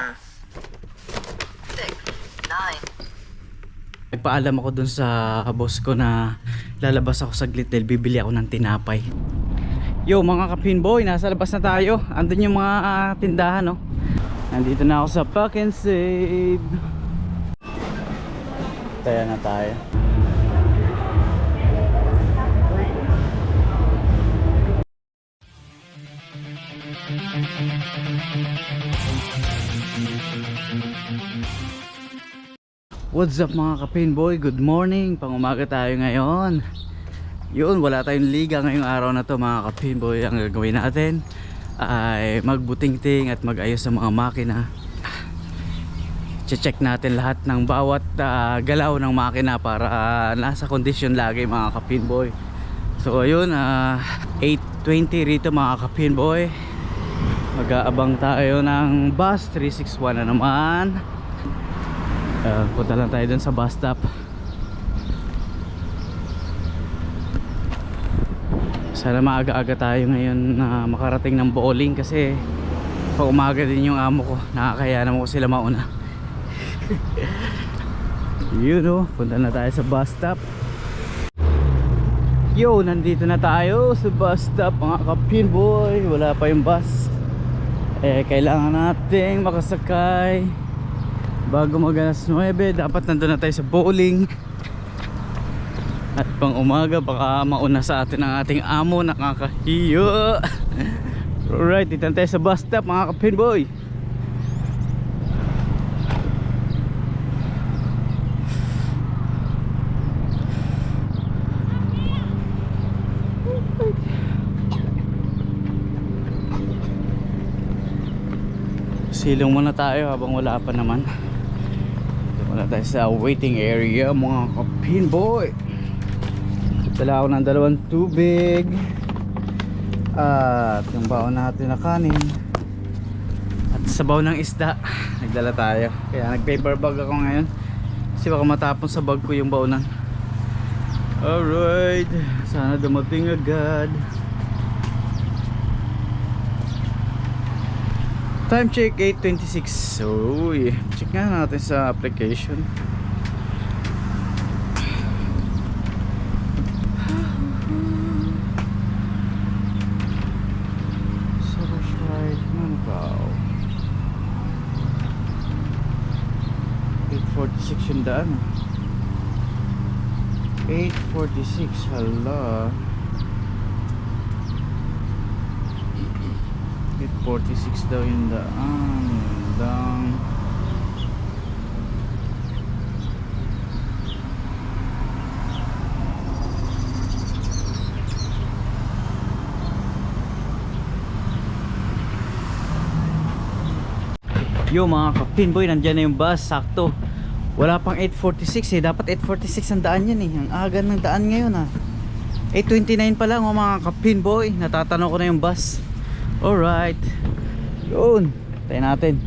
Welcome. Six, nine, Nagpaalam ako dun sa boss ko na lalabas ako saglit dahil bibili ako ng tinapay. Yo mga kapinboy, nasa labas na tayo. Andun yung mga ah, tindahan no. Nandito na ako sa Pack and Save. Kaya na tayo. What's up mga kapinboy? Good morning. Pangumaga tayo ngayon. Yun, wala tayong liga ngayong araw na to mga kapinboy. Ang gagawin natin ay magbutingting at magayos sa mga makina. Che-check natin lahat ng bawat ah, galaw ng makina para ah, nasa kondisyon lagi mga kapinboy. So ayun, ah, 8.20 rito mga kapinboy. Mag-aabang tayo ng bus 361 na naman. Uh, punta lang tayo dun sa bus stop. Sana maaga-aga tayo ngayon na makarating ng bowling kasi pag umaga din yung amo ko. Nakakaya naman ko sila mauna. Yun o punta na tayo sa bus stop. Yo nandito na tayo sa bus stop mga kapin boy. Wala pa yung bus eh kailangan nating makasakay. Bago mag alas 9 dapat nandun na tayo sa bowling. At pang umaga baka mauna sa atin ang ating amo. Nakakahiyo. Alright dito tayo sa bus stop mga kapinboy silong muna tayo habang wala pa naman. Dito muna tayo sa waiting area mga kapinboy dala ako ng dalawang tubig. At yung baon natin na kanin. At sabaw ng isda nagdala tayo. Kaya nag paper bag ako ngayon. Kasi baka matapon sa bag ko yung baonan alright sana dumating agad Time check 8.26 So, check nga natin sa application. Right Manukau 8.46 yung daan 8.46 hala 846 daw yung daan. Lang Yo mga kapinboy, nandyan na yung bus, sakto. Wala pang 846 eh, dapat 846 ang daan yan eh. Ang aga ng daan ngayon ah. 829 pa lang oh, mga kapinboy. Natatanong ko na yung bus Alright. Yun. Tayo natin.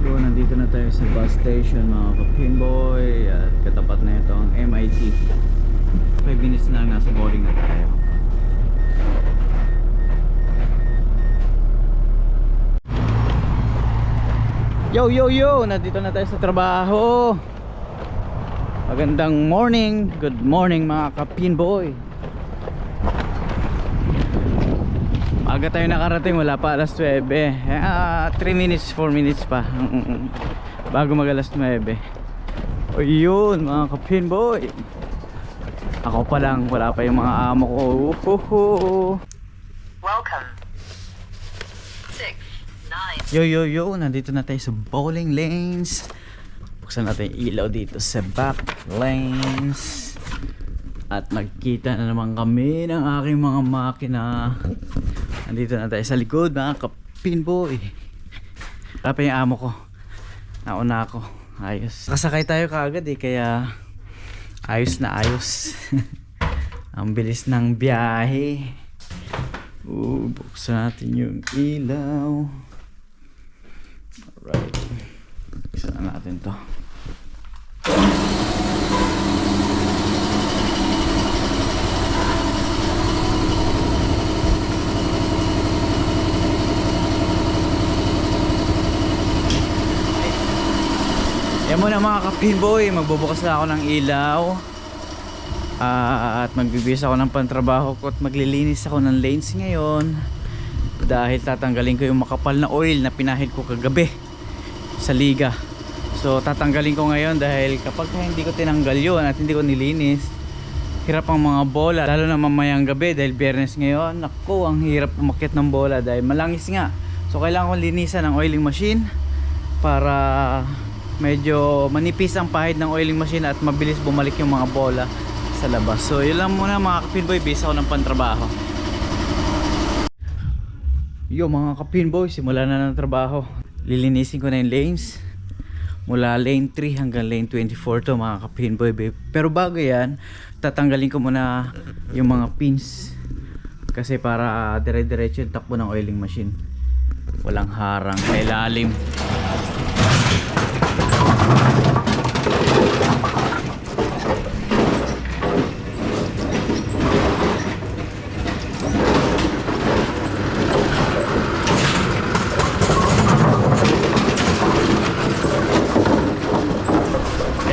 Yun, nandito na tayo sa bus station mga kapinboy. At katapat na ito ang MIT. 5 minutes na lang nasa boarding na tayo. Yo, yo, yo! Nandito na tayo sa trabaho. Magandang morning, good morning mga kapinboy Aga tayo nakarating, wala pa alas 9 ah, 3 minutes, 4 minutes pa. Bago mag alas 9 O yun mga kapinboy Ako pa lang, wala pa yung mga amo ko. Welcome. Yo yo yo, nandito na tayo sa bowling lanes Buksan natin yung ilaw dito sa back lanes. At magkita na naman kami ng aking mga makina. Nandito na tayo sa likod mga kapinboy pa yung amo ko. Nauna ako. Ayos. Kasakay tayo kaagad eh kaya Ayos na ayos. Ang bilis ng biyahe. Uh, buksan natin yung ilaw. Alright. Isa na natin to. Yan muna mga kapinboy, magbubukas na ako ng ilaw. Uh, at magbibis ako ng pantrabaho ko at maglilinis ako ng lanes ngayon. Dahil tatanggalin ko yung makapal na oil na pinahid ko kagabi sa liga. So tatanggalin ko ngayon dahil kapag hindi ko tinanggal yun at hindi ko nilinis, hirap ang mga bola. Lalo na mamayang gabi dahil biyernes ngayon. Naku, ang hirap umakit ng bola dahil malangis nga. So kailangan ko linisan ng oiling machine para medyo manipis ang pahid ng oiling machine at mabilis bumalik yung mga bola sa labas. So yun lang muna mga kapinboy, bisa ako ng pantrabaho. Yo mga kapinboy, simula na ng trabaho. Lilinisin ko na yung lanes. Mula lane 3 hanggang lane 24 to mga kapinboy. babe. Pero bago yan, tatanggalin ko muna yung mga pins. Kasi para dire-diretso yung takbo ng oiling machine. Walang harang, may lalim.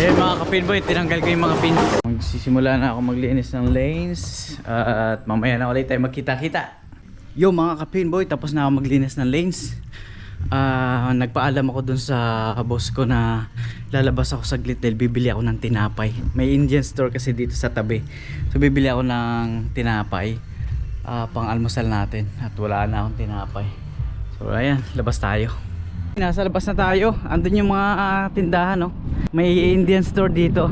Eh mga kapinboy, tinanggal ko yung mga pins. Magsisimula na ako maglinis ng lanes at mamaya na ulit tayo magkita-kita. Yo mga kapinboy, tapos na ako maglinis ng lanes. Ah, nagpaalam ako dun sa boss ko na lalabas ako saglit dahil bibili ako ng tinapay. May Indian store kasi dito sa tabi. So bibili ako ng tinapay ah, pang almusal natin at wala na akong tinapay. So ayan, labas tayo. Nasa labas na tayo. Andun yung mga ah, tindahan, no? May Indian store dito.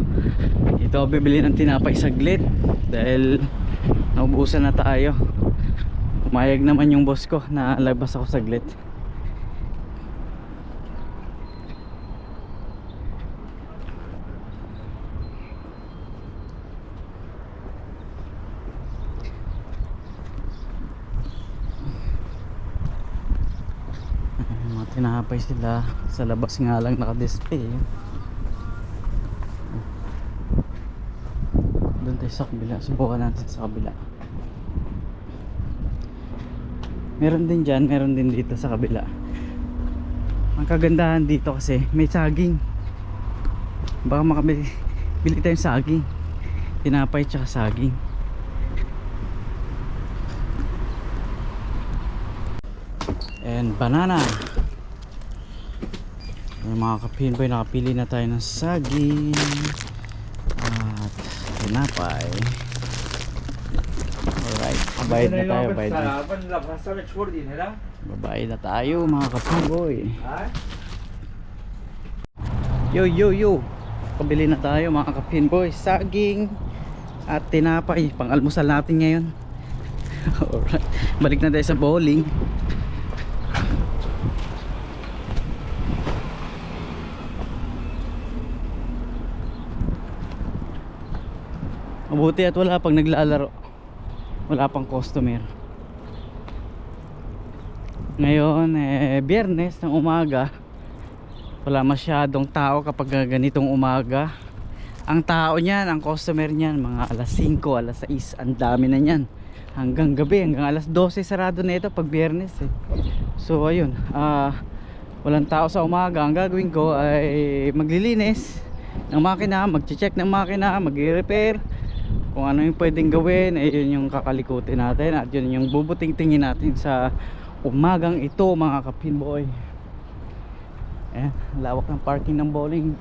Ito, bibili ng tinapay saglit. Dahil naubusan na tayo. Pumayag naman yung boss ko na labas ako saglit. Tinapay sila. Sa labas nga lang naka-display doon tayo sa kabila. Subukan natin sa kabila. Meron din dyan meron din dito sa kabila. Ang kagandahan dito kasi may saging. Baka makabili bili tayong saging. Tinapay tsaka saging. And banana ay mga kapinboy nakapili na tayo ng saging at tinapay. Alright bayad na tayo bayad na. Babayad na tayo mga kapinboy yo yo yo. Kabili na tayo mga kapinboy saging at tinapay. Pang almusal natin ngayon. Alright balik na tayo sa bowling. Mabuti at wala pang naglalaro. Wala pang customer. Ngayon eh biyernes ng umaga. Wala masyadong tao kapag ganitong umaga. Ang tao niyan, ang customer niyan mga alas 5, alas 6 ang dami na niyan. Hanggang gabi, hanggang alas 12 sarado na ito pag biyernes eh. so ayun ah walang tao sa umaga. Ang gagawin ko ay maglilinis ng makina, magche-check ng makina magre-repair kung ano yung pwedeng gawin ay yun yung kakalikutin natin at yun yung bubuting-tingin natin sa umagang ito mga kapinboy eh, lawak ng parking ng bowling.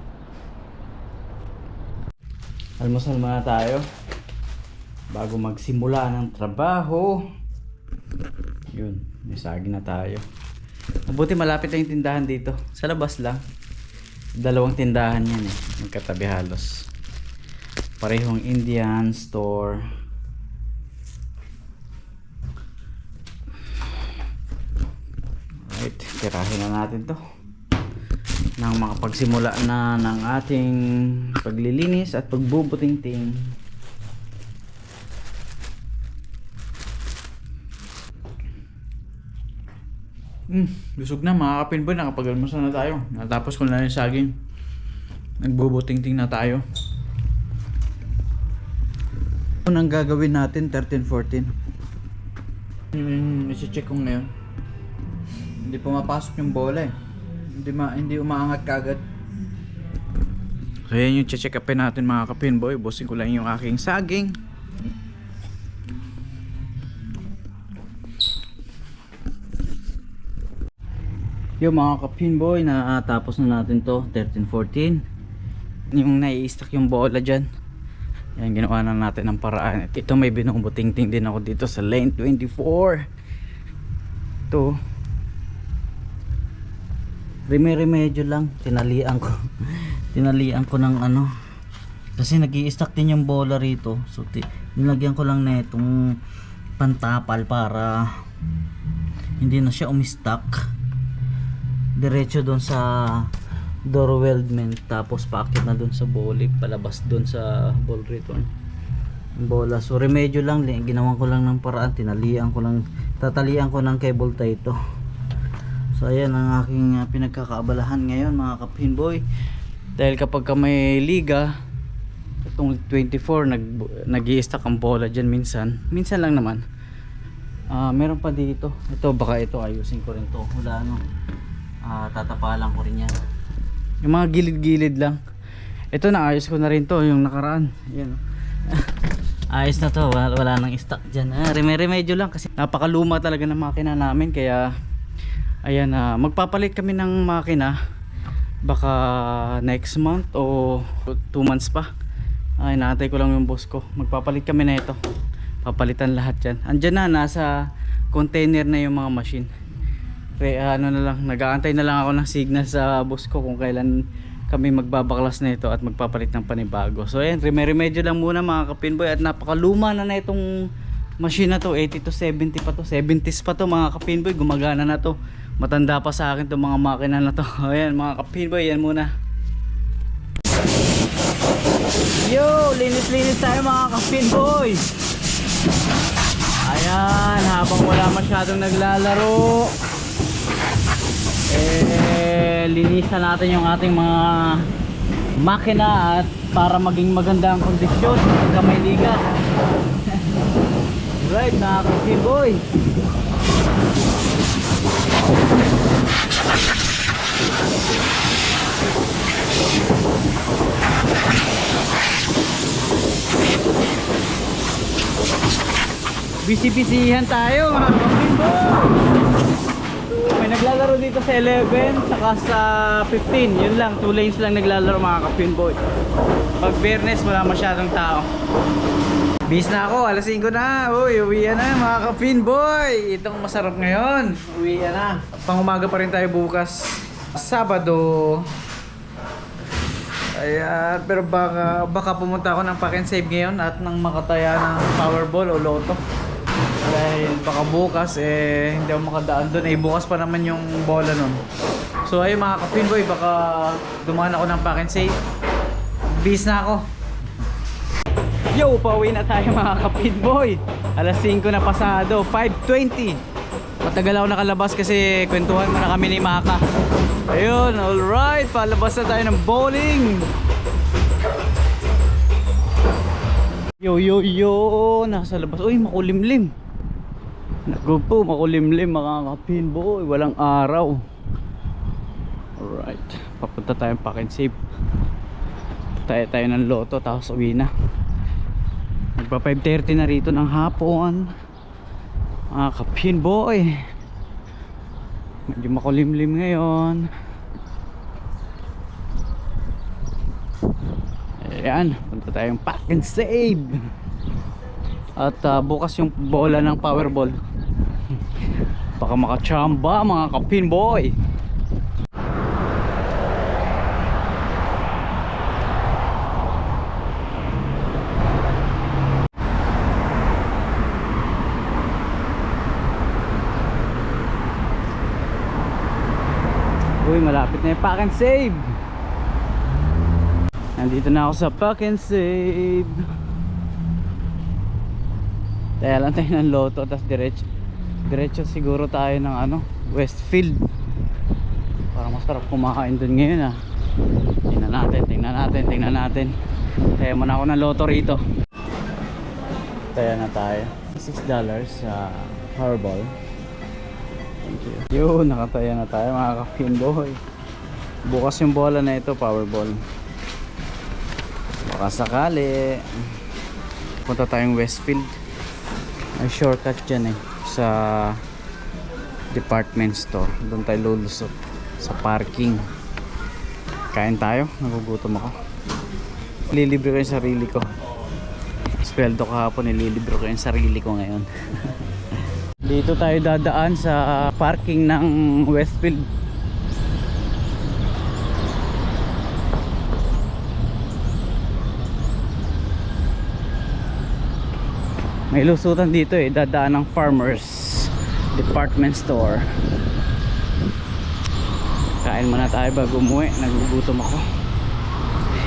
Almusal muna tayo. Bago magsimula ng trabaho. Yun may saging na tayo. Mabuti malapit na yung tindahan dito. Sa labas lang. Dalawang tindahan yan eh. Magkatabi halos parehong Indian store right tirahin na natin to nang makapagsimula na ng ating paglilinis at pagbubuting-ting Hmm, busog na mga kapinboy, nakapag-almusal na tayo. Natapos ko na yung saging. Nagbubuting-ting na tayo. Ano nang gagawin natin 13-14? Yung isi-check ko ngayon. Hindi pumapasok yung bola eh. Hindi, ma hindi umaangat kagad. So yan yung check upin natin mga kapinboy. Busin ko lang yung aking saging. Yung mga kapinboy, natapos na natin to 13-14 Yung nai-stack yung bola dyan Yan, ginawa na natin ng paraan. Ito may binumutingting din ako dito sa lane 24 Ito. Rime-remedyo lang. Tinalian ko. Tinalian ko ng ano. Kasi nag stack din yung bola rito. So nilagyan ko lang na itong Pantapal para Hindi na siya umistack. Diretso doon sa door weldment tapos paakit na doon sa ball palabas doon sa ball return. Bola. So remedyo lang ginawan ko lang ng paraan tinalian ko lang tatalian ko ng cable tie ito so ayan ang aking uh, pinagkakaabalahan ngayon mga kapinboy dahil kapag ka may liga itong 24 nag nag ang bola dyan minsan. Minsan lang naman. Ah, meron pa dito. Ito baka ito ayusin ko rin to. Wala ano. Ah, tatapalan ko rin yan yung mga gilid-gilid lang. Ito na ayos ko na rin to yung nakaraan. Yan ayos na to wala, wala nang stock dyan. Ah, reme-remedyo lang kasi napakaluma talaga ng makina namin kaya ayan ah, magpapalit kami ng makina. Baka next month o 2 months pa. Ay naantay ko lang yung boss ko. Magpapalit kami na ito. Papalitan lahat yan andyan na nasa container na yung mga machine kaya ano na lang, nag-aantay na lang ako ng signal sa boss ko kung kailan kami magbabaklas na ito at magpapalit ng panibago. So ayan, remedyo lang muna mga kapinboy at napakaluma na na itong machine na to, 80 to 70 pa to, 70s pa to mga kapinboy, gumagana na to. Matanda pa sa akin itong mga makina na to. Ayan mga kapinboy, yan muna. Yo, linis-linis tayo mga kapinboy. Ayan, habang wala masyadong naglalaro eh linisan natin yung ating mga makina at para maging maganda ang kondisyon pagka may liga right mga boy. Busy-busyhan tayo mga naglalaro dito sa 11 saka sa 15 yun lang 2 lanes lang naglalaro mga kapinboy pag Bernes wala masyadong tao. Bis na ako alas 5 na. Uy uwi na mga kapinboy itong masarap ngayon. Uwi na. Pang umaga pa rin tayo bukas. Sabado. Ayan, pero baka, baka pumunta ako ng pack and save ngayon at nang makataya ng Powerball o Lotto dahil baka bukas eh hindi ako makadaan doon eh bukas pa naman yung bola nun. So ayun mga kapinboy baka dumaan ako ng pack and save. Bis na ako. Yo pauwi na tayo mga kapinboy. Alas 5 na pasado 5.20 matagal ako nakalabas kasi kwentuhan muna kami ni Maka. Ayun alright palabas na tayo ng bowling. Yo yo yo, nasa labas. Uy, makulimlim. Naku po, makulimlim mga kapinboy, walang araw. Alright, papunta tayo pack and save. Tayo tayo ng loto tapos uwi na. Magpa 5.30 na rito ng hapon. Mga kapinboy. Medyo makulimlim ngayon. Ayan, punta tayong pack and save. At uh, bukas yung bola ng Powerball. Baka makachamba mga kapinboy. Uy, malapit na yung pack and save. Nandito na ako sa pack and save. Kaya lang tayo ng loto tapos diretso diretso siguro tayo ng ano Westfield. Para masarap kumain dun ngayon ah. Tingnan natin tingnan natin tingnan natin. Kaya muna ako ng loto rito. Kaya na tayo. 6 dollars sa Powerball. Thank you. Yun nakataya na tayo mga ka-pinboy bukas yung bola na ito Powerball. Baka sakali. Punta tayong Westfield. May shortcut dyan eh. Sa department store. Doon tayo lulusot. Sa parking. Kain tayo. Nagugutom ako. Lilibre ko yung sarili ko. Sweldo kahapon, nililibre ko yung sarili ko ngayon. Dito tayo dadaan sa parking ng Westfield. May lusutan dito eh, dadaan ng farmers department store. Kain muna tayo bago umuwi, nagugutom ako.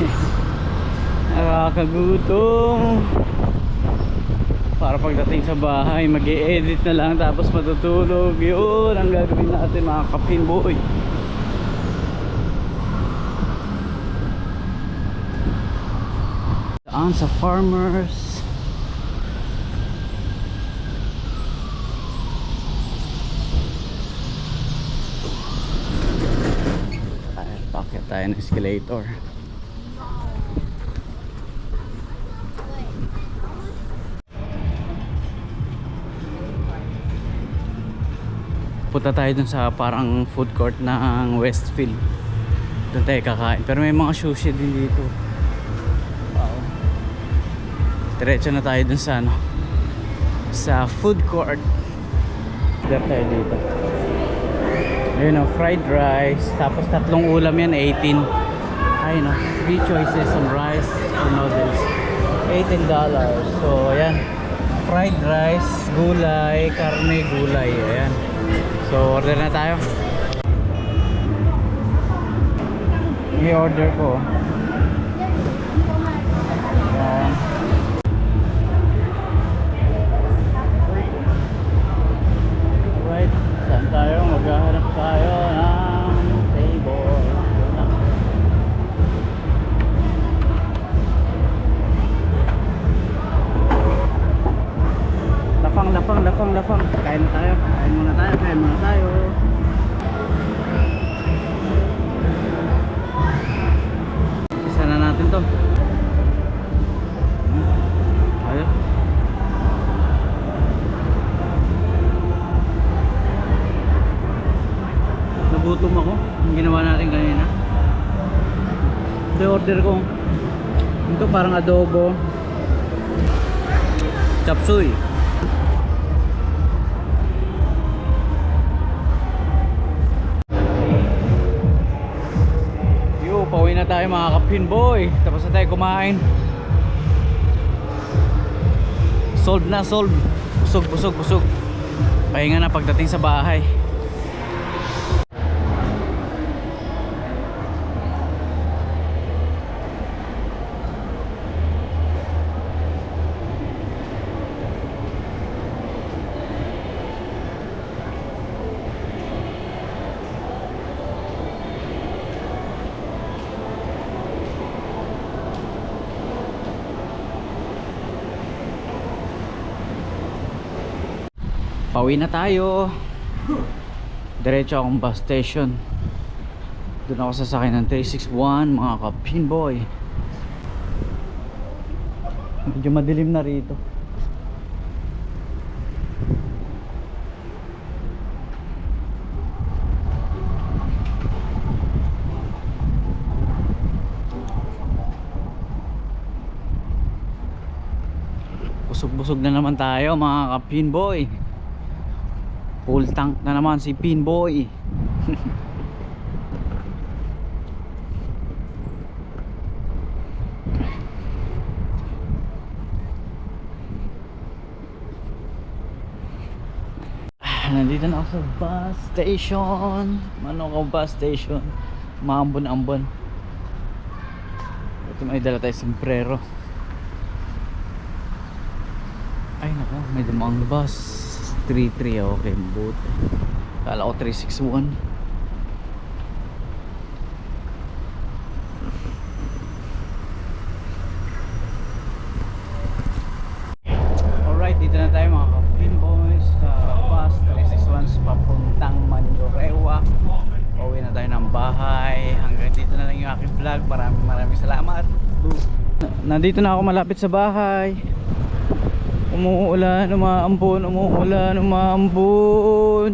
Nakakagutom. Para pagdating sa bahay, mag edit na lang tapos matutulog. Yun ang gagawin natin mga kapin boy. Saan sa farmers? Ay, Pakyat tayo ng escalator. Punta tayo dun sa parang food court ng Westfield. Doon tayo kakain. Pero may mga sushi din dito. Wow. Diretso na tayo dun sa ano. Sa food court. Diretso tayo dito. Ayun o, fried rice. Tapos tatlong ulam yan, 18. Ayun o, three choices on rice or noodles. $18. So, ayan. Fried rice, gulay, karne, gulay. Ayan. So, order na tayo. I-order ko. Order ko. Ito parang adobo. Chapsuy. Yo, pauwi na tayo mga kapin boy. Tapos na tayo kumain. Solve na, solve. Busog, busog, busog. Pahinga na pagdating sa bahay. Pauwi na tayo. Diretso akong bus station. Doon ako sasakay ng 361 mga kapin boy. Medyo madilim na rito. Busog-busog na naman tayo mga kapin boy. Full tank na naman si Pinboy. Nandito na ako sa bus station. Manokaw bus station. Maambon-ambon. Ito may dala tayo sombrero. Ay nako, may dumang bus. 33 okay, mabuti. Kala ko 361. Alright, dito na tayo mga kapin boys sa bus 361 papuntang Mandorewa. Pauwi na tayo ng bahay. Hanggang dito na lang yung aking vlog. Maraming maraming salamat. Nandito na ako malapit sa bahay. Umuulan, umaambon, umuulan, umaambon.